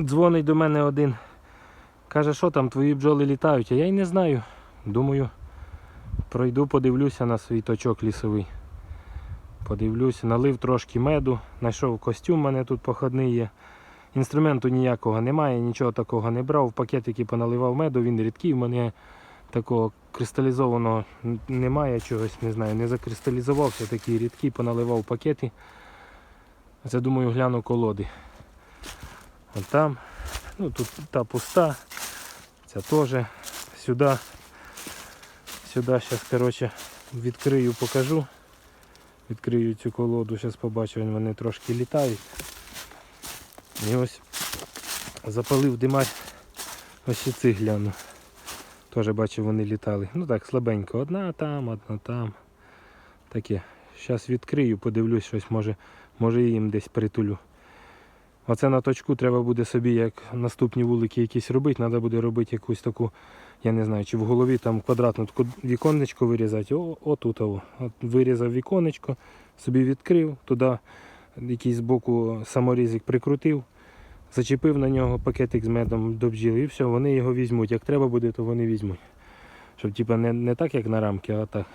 дзвонить до мене один. Каже, що там, твої бджоли літають, а я й не знаю. Думаю, пройду, подивлюся на свій точок лісовий. Подивлюся, налив трошки меду, знайшов костюм, у мене тут походний є. Інструменту ніякого немає, нічого такого не брав. В пакетики поналивав меду, він рідкий, в мене такого кристалізованого немає чогось, не знаю, не закристалізувався, такий рідкий, поналивав пакети. Це думаю, гляну колоди. От там, ну тут та пуста, ця теж. Сюди, сюди зараз, коротше, відкрию, покажу. Відкрию цю колоду, зараз побачу, вони трошки літають. І ось запалив димар, ось і цих гляну. Теж бачу, вони літали. Ну так, слабенько. Одна там, одна там. Таке. Зараз відкрию, подивлюсь щось, може, може їм десь притулю. Оце на точку треба буде собі, як наступні вулики якісь робити, треба буде робити якусь таку, я не знаю, чи в голові там квадратну таку віконечко вирізати. О, отут. О. От вирізав віконечко, собі відкрив, туди якийсь збоку саморізик прикрутив, зачепив на нього пакетик з медом до бджіл і все, вони його візьмуть. Як треба буде, то вони візьмуть. Щоб типа не, не так, як на рамки, а так.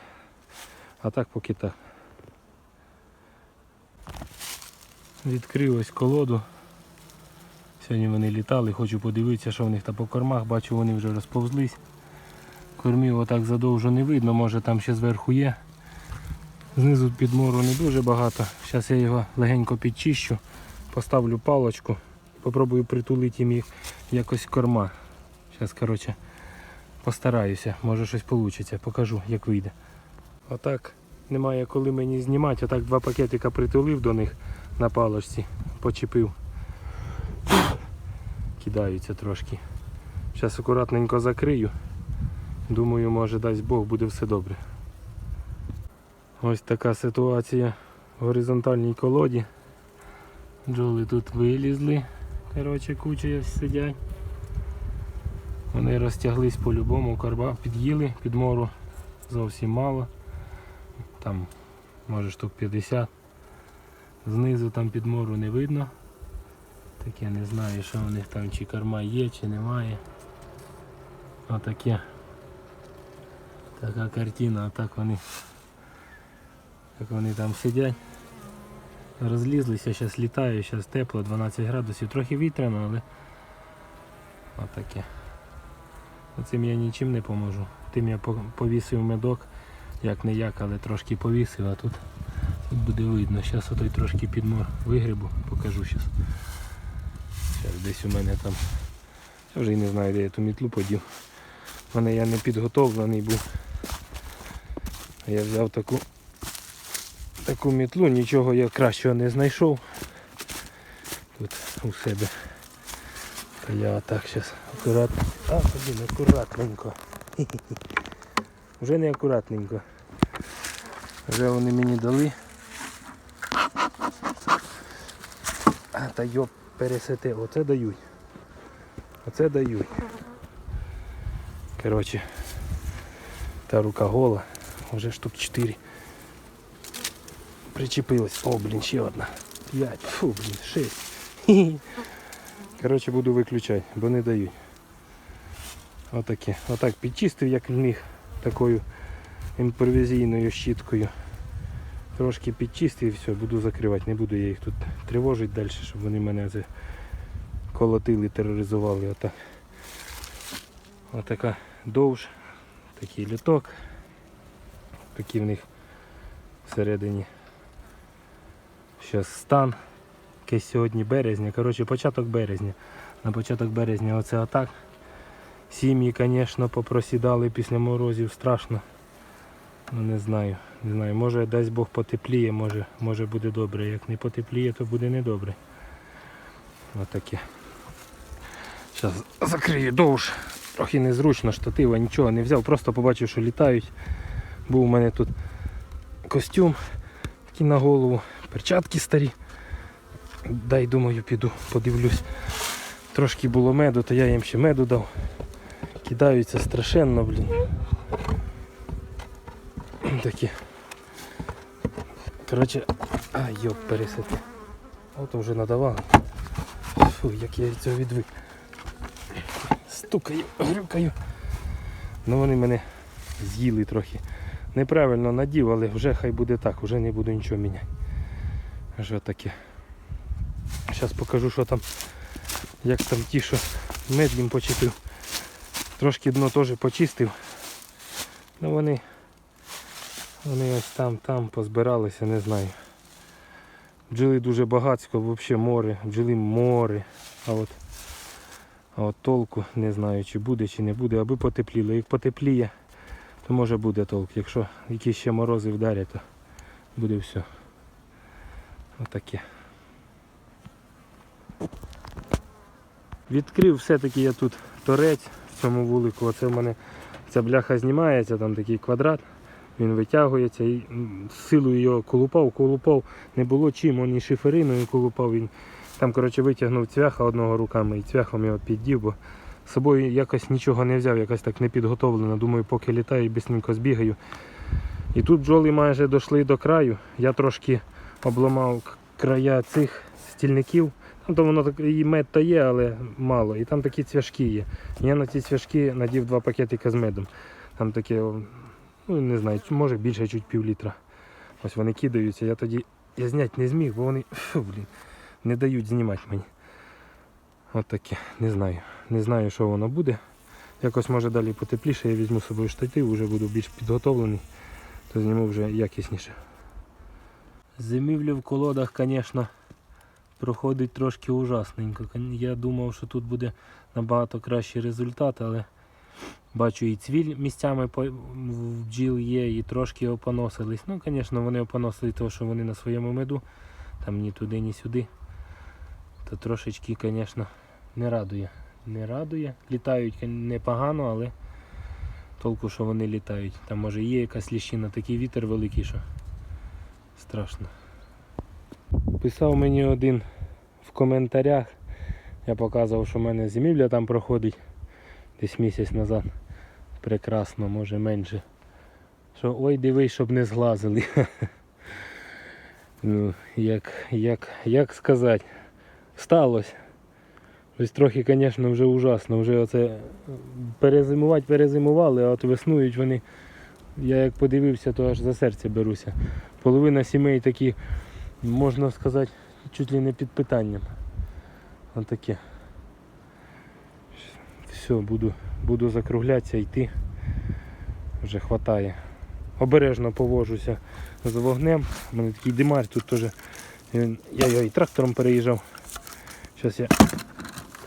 А так поки так. Відкрив ось колоду. Сьогодні вони літали, хочу подивитися, що в них там по кормах. Бачу, вони вже розповзлись. Кормів отак задовжу не видно, може там ще зверху є. Знизу підмору не дуже багато. Зараз я його легенько підчищу, поставлю палочку попробую притулити їм їх якось корма. Зараз, коротше, постараюся, може щось вийде, покажу, як вийде. Отак немає коли мені знімати, отак два пакетика притулив до них на палочці, почепив. Кидаються трошки. Зараз акуратненько закрию. Думаю, може дасть Бог буде все добре. Ось така ситуація в горизонтальній колоді. Бджоли тут вилізли. Коротше, куча сидять. Вони розтяглись по-любому, корба під'їли, підмору зовсім мало. Там може штук 50. Знизу там підмору не видно. Так я не знаю, що у них там чи корма є, чи немає. Отаке. Така картина, отак вони. Як вони там сидять. Розлізлися, зараз літаю, зараз тепло, 12 градусів, трохи вітряно, але отаке. Оцим я нічим не поможу. Тим я повісив медок, як не як, але трошки повісив, а тут, тут буде видно. Зараз отой трошки підмор вигребу, покажу зараз. Зараз десь у мене там. Я вже й не знаю, де я ту мітлу подів. У мене я не підготовлений був. Я взяв таку таку мітлу, нічого я кращого не знайшов. Тут у себе. Та я так зараз акуратно. А, блін, акуратненько. Вже не акуратненько. Вже вони мені дали. А, та йоп, пересети, оце дають. Оце дають. Коротше, та рука гола, вже штук 4. Причепилась. О, блін, ще одна. 5. Фу, блін, 6. Коротше, буду виключати, бо не дають. Отаке. Отак підчистив, як міг, такою імпровізійною щіткою. Трошки підчистив і все, буду закривати, не буду я їх тут тривожити далі, щоб вони мене колотили, тероризували. Отак. Отака довж, такий літок. Такий в них всередині. Зараз стан. Якийсь сьогодні березня. Коротше, початок березня. На початок березня оце отак. Сім'ї, звісно, попросідали після морозів страшно. Ну не знаю. Не знаю. Може дасть Бог потепліє, може, може буде добре. Як не потепліє, то буде недобре. Отаке. Зараз закрию довж. Трохи незручно, штатива, нічого не взяв, просто побачив, що літають. Був у мене тут костюм такий на голову, перчатки старі. Дай думаю, піду, подивлюсь. Трошки було меду, то я їм ще меду дав. Кидаються страшенно, блін. Такі. Коротше, а йоп, пересити. От вже надавали. Фу, як я від цього відвик. Стукаю, грюкаю. Ну вони мене з'їли трохи. Неправильно надів, але вже хай буде так, вже не буду нічого міняти. Що таке. Зараз покажу, що там, як там ті, що мед їм почистив. Трошки дно теж почистив. Ну вони, вони ось там, там позбиралися, не знаю. Бджоли дуже багатсько, взагалі море, бджоли море. А от, а от толку не знаю, чи буде, чи не буде, аби потепліло. Як потепліє, то може буде толк. Якщо якісь ще морози вдарять, то буде все. Отаке. Відкрив все-таки я тут торець в цьому вулику. Оце в мене ця бляха знімається, там такий квадрат, він витягується і силою його колупав, колупав, не було чим, он і шифериною колупав. Він там коротше, витягнув цвяха одного руками і цвяхом його піддів, бо з собою якось нічого не взяв, якось так не підготовлено. Думаю, поки літаю, бісненько збігаю. І тут бджоли майже дійшли до краю. Я трошки обламав края цих стільників. Там то воно і мед то є, але мало. І там такі цвяшки є. Я на ці цвяшки надів два пакетика з медом. Там таке, ну не знаю, може більше чуть пів літра. Ось вони кидаються. Я тоді я зняти не зміг, бо вони фу, блін, не дають знімати мені. От таке, не знаю. Не знаю, що воно буде. Якось може далі потепліше, я візьму з собою штатив, вже буду більш підготовлений, то зніму вже якісніше. Зимівля в колодах, звісно, проходить трошки ужасненько. Я думав, що тут буде набагато кращий результат, але бачу і цвіль місцями в бджіл є, і трошки опоносились. Ну, звісно, вони опоносили того, що вони на своєму меду, там ні туди, ні сюди. То трошечки, звісно, не радує. Не радує. Літають непогано, але толку, що вони літають. Там може є якась ліщина, такий вітер великий, що страшно. Писав мені один в коментарях. Я показував, що в мене зимівля там проходить десь місяць назад. Прекрасно, може менше. Що ой дивись, щоб не зглазили. ну, як, як, як сказати, сталося. Ось трохи, звісно, вже ужасно. Вже оце перезимувати перезимували, а от веснують вони. Я як подивився, то аж за серце беруся. Половина сімей такі, можна сказати, чуть ли не під питанням. Отаке. Все, буду, буду закруглятися, йти. Вже хватає. Обережно повожуся з вогнем. У мене такий димар тут теж. Я його і трактором переїжджав. Зараз я,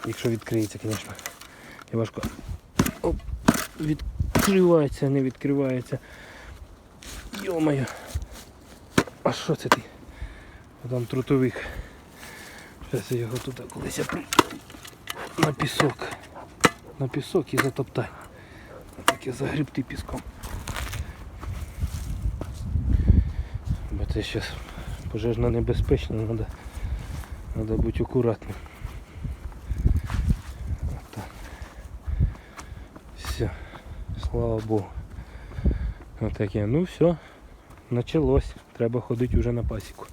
якщо відкриється, звісно. Я важко. Оп, відкривається, не відкривається. Йо-моє. А що це ти? Там трутовик. Зараз я його тут колись на пісок. На пісок і затоптай. Таке загрібти піском. Бо це зараз пожежно небезпечно, треба треба бути акуратним. Все. Слава Богу. Отаке. Ну все. Началось. Треба ходити вже на пасіку.